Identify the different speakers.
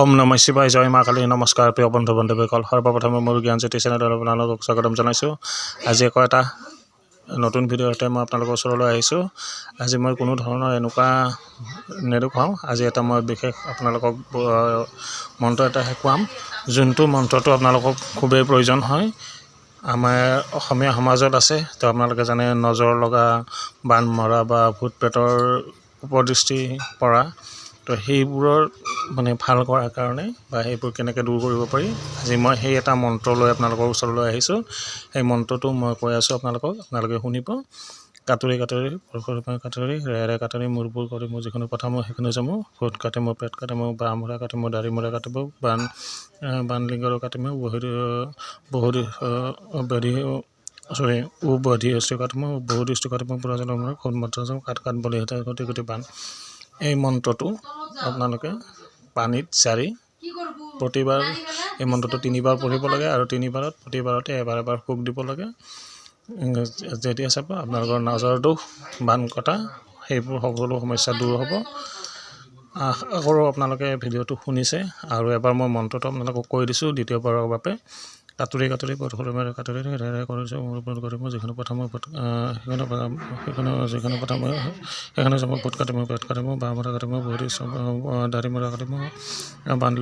Speaker 1: ওম নমঃ শিৱায়। জয় মা কালী। নমস্কাৰ প্ৰিয় বন্ধু বান্ধৱীসকল। সৰ্বপ্ৰথমে মোৰ জ্ঞানজ্যোতি চেনেললৈ আপোনালোকক স্বাগতম জনাইছোঁ। আজি আকৌ এটা নতুন ভিডিঅ'তে মই আপোনালোকৰ ওচৰলৈ আহিছোঁ। আজি মই কোনো ধৰণৰ এনেকুৱা নেদেখুৱাওঁ আজি এটা মই বিশেষ আপোনালোকক মন্ত্ৰ এটা শিকোৱাম যোনটো মন্ত্ৰটো আপোনালোকক খুবেই প্ৰয়োজন হয়। আমাৰ অসমীয়া সমাজত আছে তো আপোনালোকে জানে নজৰ লগা বান মৰা বা ভূত পেটৰ উপদৃষ্টি পৰা। তো সেইবোৰৰ মানে ভালো কৰাৰ কাৰণে বা সেইবোৰ কেনেকৈ দূৰ কৰিব পাৰি। আজি মই সেই এটা মন্ত্ৰ লৈ আপোনালোকৰ ওচৰলৈ আহিছোঁ। সেই মন্ত্ৰটো মই কৈ আছোঁ আপোনালোকক। আপোনালোকে শুনিব। কাটৰি কাটৰি সৰু কাটৰি ৰেৰে কাটৰি মূৰবোৰ কৰি মোৰ যিখিনি কথা মই সেইখিনি যামো ভূত কাটে মোৰ, পেট কাটে মোৰ বাঁহ মূৰা কাটে মোৰ, দাঢ়ি মূৰা কাটিব। বান বান লিংগৰ কাটে মোৰ, বহুত বহুত বেধি চৰি ও বধি দৃষ্টি কাটে বহুত দৃষ্টি কাটে মোৰ, পৰা জনৰ মোৰ খুন কাট কাট, বলি গতি গতি বান। এই মন্ত্ৰটো আপোনালোকে পানীত জাৰি প্ৰতিবাৰ এই মন্ত্ৰটো তিনিবাৰ পঢ়িব লাগে আৰু তিনিবাৰত প্ৰতিবাৰতে এবাৰ এবাৰ ফুক দিব লাগে। যেতিয়া চাব আপোনালোকৰ নজৰ দোষ বান কটা সেইবোৰ সকলো সমস্যা দূৰ হ'ব। আশা কৰোঁ আপোনালোকে ভিডিঅ'টো শুনিছে আৰু এবাৰ মই মন্ত্ৰটো আপোনালোকক কৈ দিছোঁ দ্বিতীয়বাৰৰ বাবে। কাতুৰি কাতুৰি সৰুমাৰ কাতুৰি অনুপ্ৰণ কৰি মই যিখনো প্ৰথম সেইখনো সেইখনো যিখনো প্ৰথম সেইখনো মই ভোট কাটি, মই ভোট কাটি, মই বাঁহ মৰা কাটি, মই ভৰি দাড়ি মৰা কাটি, মই বান্ধ